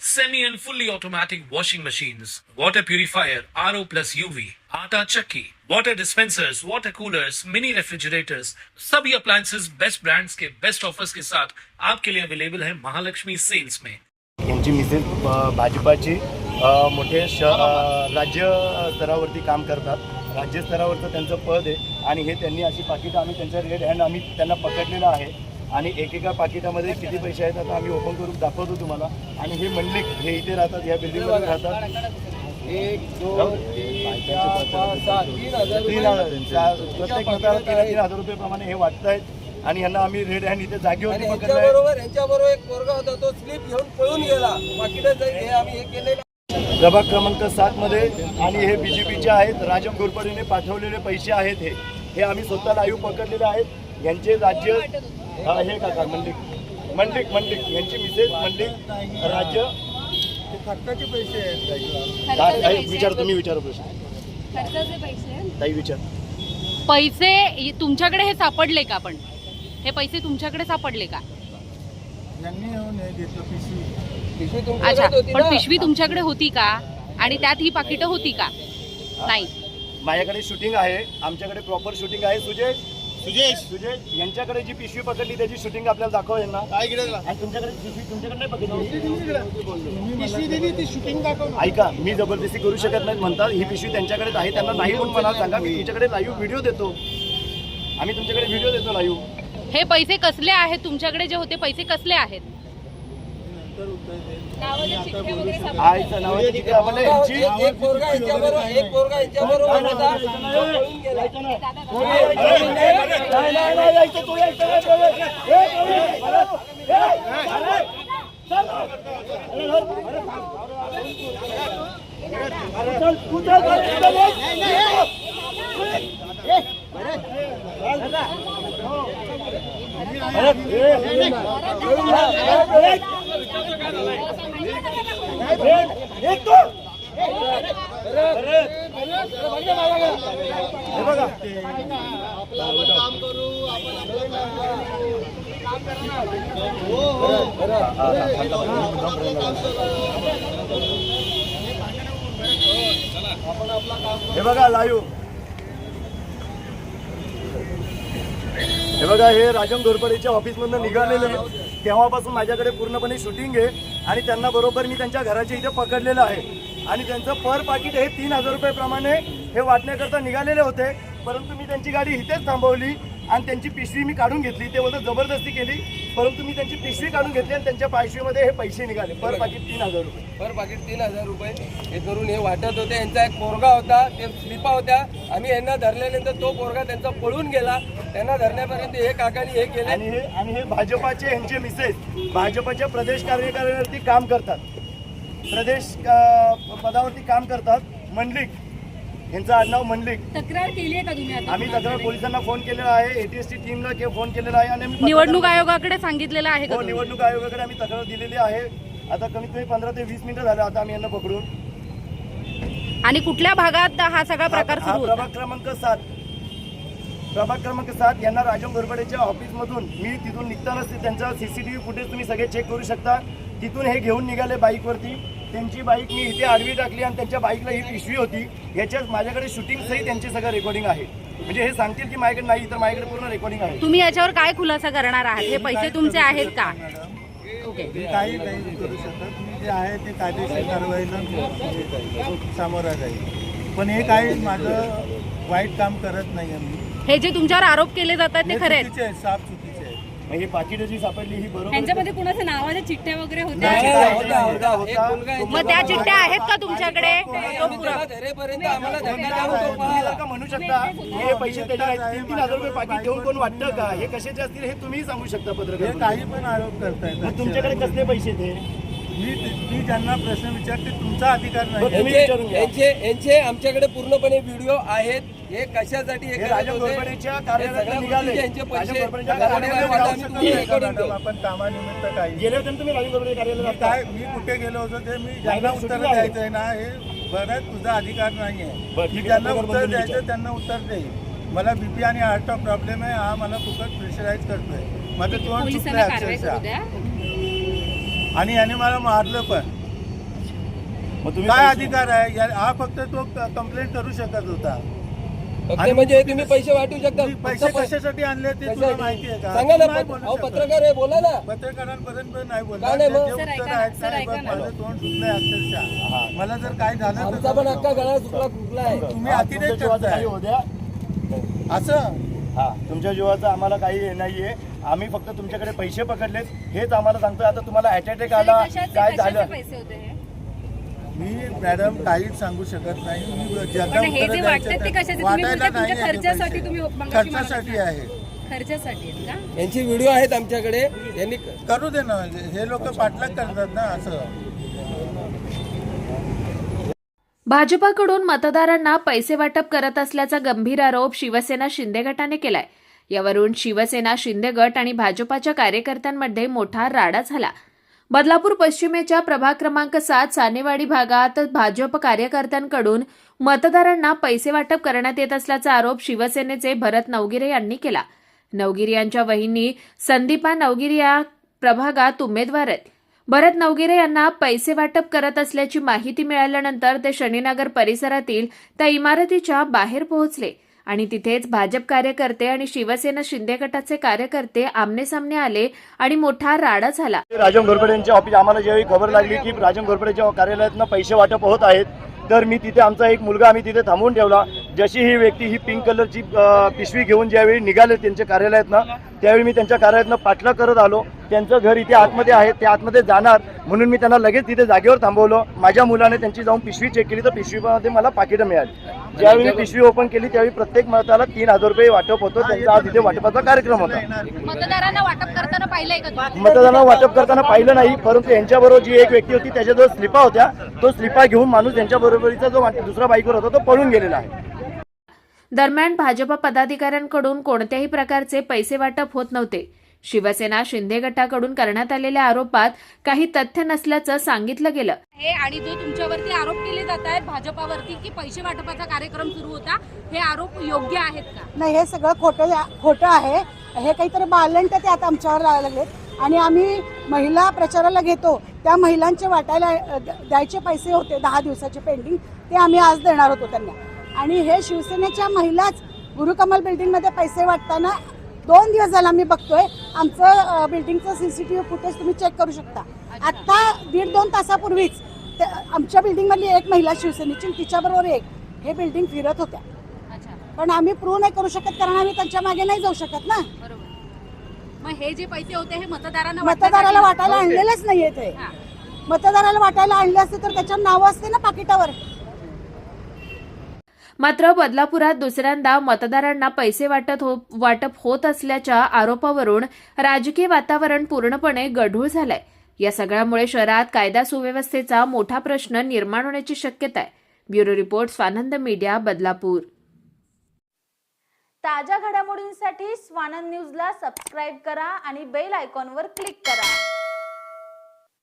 semi and fully automatic washing machines, water purifier, RO plus UV, आटा चक्की, water dispensers, water coolers, mini refrigerators, सभी appliances best brands के best offers के साथ आपके लिए अवेलेबल है महालक्ष्मी सेल्स में यांची मिसेस अ, भाजपाची मोठे श राज्य स्तरावरती काम करतात. राज्य स्तरावरचं त्यांचं पद आहे आणि हे त्यांनी अशी पाकिटं आम्ही त्यांच्या रेड हँड आम्ही त्यांना पकडलेलं आहे. आणि एकेका पाकिटामध्ये किती पैसे आहेत आता आम्ही ओपन करून दाखवतो तुम्हाला. आणि हे मंडलिक हे इथे राहतात या बिल्डिंगमध्ये राहतात. एक दोन तीन हजार प्रत्येक मताला तीन तीन हजार रुपये प्रमाणे हे वाटतायत आणि यांना आम्ही रेड हँड इथे जागेवरती पकडलं बरोबर यांच्या बरोबर एक पोरगा होता तो स्लिप घेऊन पळून गेला. पाकिटं हे आम्ही हे केलेलं प्रभाग क्रमांक सात मध्ये आणि हे बीजेपीचे आहेत. राजम घोरपडेने पाठवलेले पैसे आहेत हे. हे आम्ही स्वतः लाईव्ह पकडलेले आहेत. यांचे राज्य हा, हे काका मंडिक. मंडिक मंडिक. यांची मिसेस मंडिक राज्य. खर्चाचे पैसे आहेत विचार तुम्ही विचार प्रश्न. खर्चाचे पैसे ताई विचार. पैसे इ- तुमच्याकडे हे सापडले का पण? हे पैसे तुमच्याकडे सापडले का? यांनी येऊन हे घेतलं पिशवी. पिशवी अच्छा तुमच्याकडे होती पण? पिशवी तुमच्याकडे होती का? आणि त्यात ही पाकिटं होती का? नाही. माझ्याकडे शूटिंग आहे. आमच्याकडे प्रॉपर शूटिंग आहे सुजय. सुजय सुजय यांच्याकडे जी पिशवी पकडली त्याची शूटिंग आपल्याला दाखव यांना आणि तुमच्याकडे पिशवी तुमच्याकडे नाही पकडली. पिशवी दिली ती शूटिंग दाखव ऐका मी जबरदस्ती करू शकत नाही म्हणतात ही पिशवी त्यांच्याकडेच आहे त्यांना नाही म्हणून मला सांगा मी तुमच्याकडे लाईव्ह व्हिडिओ देतो. आम्ही तुमच्याकडे व्हिडिओ देतो लाईव्ह हे पैसे कसले आहेत? तुमच्याकडे जे होते पैसे कसले आहेत? आईचा यांची एक एक पोरगा यांच्या बरोबर एक पोरगा यांच्या बरोबर होता पळून गेला. नाही, हे बघा हे बघा लाईव्ह हे बघा हे राजन घोरपडेच्या ऑफिसमधून निघालेले आहे. तेव्हापासून माझ्याकडे पूर्णपणे शूटिंग आहे आणि त्यांना बरोबर मी त्यांच्या घराच्या इथे पकडलेलं आहे. आणि त्यांचं पर पाकिट हे तीन हजार रुपये प्रमाणे हे वाटण्याकरता निघालेले होते. परंतु मी त्यांची गाडी इथेच थांबवली. आणि त्यांची पिशवी मी काढून घेतली. ते बोलत जबरदस्ती केली. परंतु मी त्यांची पिशवी काढून घेतली आणि त्यांच्या पाशवीमध्ये हे पैसे निघाले. पर पाकिट तीन हजार रुपये. पर पाकिट तीन हजार रुपये हे करून हे वाटत होते. यांचा एक पोरगा होता ते स्लिपा होत्या. आम्ही यांना धरल्यानंतर तो पोरगा त्यांचा पळून गेला. त्यांना धरण्यापर्यंत हे काकानी हे केले. आणि हे आणि हे भाजपाचे यांचे मिसेस भाजपच्या प्रदेश कार्यकारिणीवरती काम करतात. प्रदेश पदावरती काम करतात. मंडलिक. यांचं आडनाव मंडलिक तक्रार केली आहे का तुम्ही आता? आम्ही तक्रार पोलिसांना फोन केलेला आहे एटीएसटी टीमला के- फोन केलेला आहे आणि आम्ही निवडणूक आयोगाकडे सांगितलेलं आहे का हो तुम्ही? निवडणूक आयोगाकडे आम्ही तक्रार दिलेली आहे. आता कमीत कमी पंधरा ते वीस मिनिटं झालं आता आम्ही यांना पकडून. आणि कुठल्या भागात हा सगळा प्रकार हा सुरू होता? प्रभाग क्रमांक सात. प्रभाग क्रमांक सात यांना राजम घोरपडेच्या ऑफिसमधून मी तिथून निघतानाच ते त्यांचा सीसीटीव्ही फुटेज तुम्ही सगळे चेक करू शकता. तिथून हे घेऊन निघाले बाईकवरती त्यांची बाईक मी इथे आडवी टाकली आणि त्यांच्या बाईकला ही पिशवी होती. याच्यात माझ्याकडे शूटिंग सहित त्यांचे सगळं रेकॉर्डिंग आहे. म्हणजे हे सांगतील की माझ्याकडे नाही तर माझ्याकडे पूर्ण रेकॉर्डिंग आहे. तुम्ही याच्यावर काय खुलासा करणार आहात? हे पैसे तुमचे आहेत का? ओके काही काही करू शकत. मी जे आहे ते कायदेशीर कारवाईला सामोरा जाईल. पण हे काही माझं वाईट काम करत नाही मी हे जे तुमच्यावर आरोप केले जातात ते खरे साफ ही पाकिटं जी सापडली ही बरोबर त्यांच्यामध्ये कुणाच्या नावाच्या चिठ्ठ्या वगैरे होत्या? नाही, होता, होता. होता. एक मुलगा यांच्या मग त्या चिठ्ठ्या आहेत का तुमच्याकडे? तो आम्ही पुरा- त्याला धरेपर्यंत आम्हाला तो पळाला. का म्हणू शकता. हे पैसे आहेत. तीन तीन हजार रुपये पाकिट ठेवून कोण वाटतं का? हे कशाचे असतील हे तुम्ही सांगू शकता हे पत्रकार काही पण आरोप करतायत. तुमच्याकडे कसले पैसे ते मी मी ज्यांना प्रश्न विचारते तुमचा अधिकार नाही. यांचे आमच्याकडे पूर्णपणे व्हिडिओ आहेत. हे कशासाठी हे हे करत होते? घोरपडेच्या हे सगळ्या निघाले. गोष्टी यांचे पैसे घोरपडेच्या आम्ही मॅडम. आपण कामानिमित्त काही गेले होते ना तुम्ही राजन घोरपडे कार्यालयात मी काय मी कुठे गेलो होतो ते मी ज्यांना उत्तर आहे. द्यायचंय ना हे बरं तुझा अधिकार नाही बरं, आहे ठीक मी आहे, ज्यांना उत्तर बंधूंनी द्यायचं विचार. त्यांना उत्तर देईल मला बीपी आणि हार्टचा प्रॉब्लेम आहे हा मला फुकट प्रेशराईज करतोय. माझं तोंड पोलिसांना सुटलंय कारवाई करू अक्षरशः द्या. आणि याने मला मारलं पण. मग तुम्ही काय अधिकार आहे? या- हा फक्त तो कंप्लेंट करू शकत होता. फक्त आणि म्हणजे तुम्ही पैसे वाटू शकता. पैसे फक्त पै- कशासाठी आणले ते तुला कशासाठी? माहिती आहे का? सांगा ना नाही बोलू अहो, शकत. पत्रकार आहे बोला ना. पत्रकारांपर्यंत नाही मग? जे सर, उत्तर ऐका ना, आहेत सर, ना, ऐका बघ, ना. माझं तोंड सुटलंय अक्षरशः. मला जर काय झालं तर आमचा पण अख्खा गळा सुकला फुकला आहे? तुम्ही अतिरेक तुमच्या जीवाचं करताय. काही होऊ द्या. असं? हा तुमच्या जीवाचं आम्हाला काही हे नाहीये. आम्ही फक्त तुमच्याकडे पैसे पकडलेत हेच आम्हाला सांगतोय. आता तुम्हाला अटॅक आला काय झालं पैसे होते हे? मी मॅडम काहीच सांगू शकत नाही. मी हे वाटायला तुमच्या नाही खर्चासाठी. आहे. यांचे व्हिडिओ आहेत आमच्याकडे. यांनी करू दे ना हे लोक पाठलाग करतात ना असं. भाजपाकडून मतदारांना पैसे वाटप करत असल्याचा गंभीर आरोप शिवसेना शिंदे गटाने केलाय. यावरून शिवसेना शिंदे गट आणि भाजपाच्या कार्यकर्त्यांमध्ये मोठा राडा झाला. बदलापूर पश्चिमेच्या प्रभाग क्रमांक सात सानेवाडी भागात भाजप कार्यकर्त्यांकडून मतदारांना पैसे वाटप करण्यात येत असल्याचा आरोप शिवसेनेचे भरत नवगिरे यांनी केला. नवगिरे यांच्या वहिनी संदीपा नवगिरे या प्रभागात उमेदवार आहेत. भरत नवगिरे यांना पैसे वाटप करत असल्याची माहिती मिळाल्यानंतर ते शनीनगर परिसरातील त्या इमारतीच्या बाहेर पोहोचले. आणि तिथेच भाजप कार्यकर्ते आणि शिवसेना शिंदे गटाचे कार्यकर्ते आमनेसामने आले आणि मोठा राडा झाला. राजन घोरपडे यांच्या ऑफिस आम्हाला ज्यावेळी खबर लागली की राजन घोरपडेच्या कार्यालयातनं पैसे वाटप होत आहेत तर मी तिथे आमचा एक मुलगा आम्ही तिथे थांबवून ठेवला. जशी ही व्यक्ती ही पिंक कलरची पिशवी घेऊन ज्यावेळी निघाले त्यांच्या कार्यालयातनं त्यावेळी मी त्यांच्या कार्यालयातनं पाठलाग करत आलो. त्यांचं घर इथे आतमध्ये आहे. ते आतमध्ये जाणार. म्हणून मी त्यांना लगेच तिथे जागेवर थांबवलं. माझ्या मुलाने त्यांची जाऊन पिशवी चेक केली. तर पिशवीमध्ये मला पाकिटं मिळाली. ज्यावेळी मी पिशवी ओपन केली त्यावेळी प्रत्येक मताला तीन हजार रुपये वाटप होतं. त्यांचा आज इथे वाटपाचा कार्यक्रम होता. मतदारांना वाटप करताना पाहिलंय वाटप पाहिलं नाही परंतु यांच्याबरोबर जी एक व्यक्ती होती त्याच्याजवळ स्लिपा होत्या तो स्लिपा घेऊन माणूस त्यांच्या बरोबरीचा जो दुसरा बाईकवर होता तो पळून गेलेला आहे. दरम्यान भाजपा पदाधिकाऱ्यांकडून कोणत्याही प्रकारचे पैसे वाटप होत नव्हते. शिवसेना शिंदे गटाकडून करण्यात आलेल्या आरोपात काही तथ्य नसल्याचं सांगितलं गेलं. हे आणि जो तुमच्यावरती आरोप केले जात आहेत भाजपावरती की पैसे वाटपाचा कार्यक्रम सुरू होता हे आरोप योग्य आहेत का? नाही हे सगळं खोटं खोटं आहे. हे काहीतरी बालंट ते आता आमच्यावर लावायला लागलेत. आणि आम्ही महिला प्रचाराला घेतो त्या महिलांचे वाटायला द्यायचे पैसे होते दहा दिवसाचे पेंडिंग ते आम्ही आज देणार होतो त्यांना. आणि हे शिवसेनेच्या महिलाच गुरुकमल बिल्डिंगमध्ये पैसे वाटताना दोन दिवस झाला आम्ही बघतोय. आमचं बिल्डिंगचं C C T V footage तुम्ही चेक करू शकता. आत्ता दीड दोन तासापूर्वीच आमच्या बिल्डिंगमधली एक महिला शिवसेनेची तिच्याबरोबर एक. हे बिल्डिंग फिरत होत्या. पण आम्ही प्रूव्ह नाही करू शकत कारण आम्ही त्यांच्या मागे नाही जाऊ शकत ना. मग हे जे पैसे होते हे मतदारांना मतदाराला वाटायला आणलेलेच नाहीये ते. मतदाराला वाटायला आणले असते तर त्याच्यावर नाव असते ना पाकिटावर. मात्र बदलापुरात दुसऱ्यांदा मतदारांना पैसे वाटत हो वाटप होत असल्याच्या आरोपावरून राजकीय वातावरण पूर्णपणे गढूळ झालंय. या सगळ्यामुळे शहरात कायदा सुव्यवस्थेचा मोठा प्रश्न निर्माण होण्याची शक्यता आहे. Bureau report Swanand media Badlapur. ताज्या घडामोडींसाठी स्वानंद न्यूजला सबस्क्राईब करा आणि बेल आयकॉनवर क्लिक करा.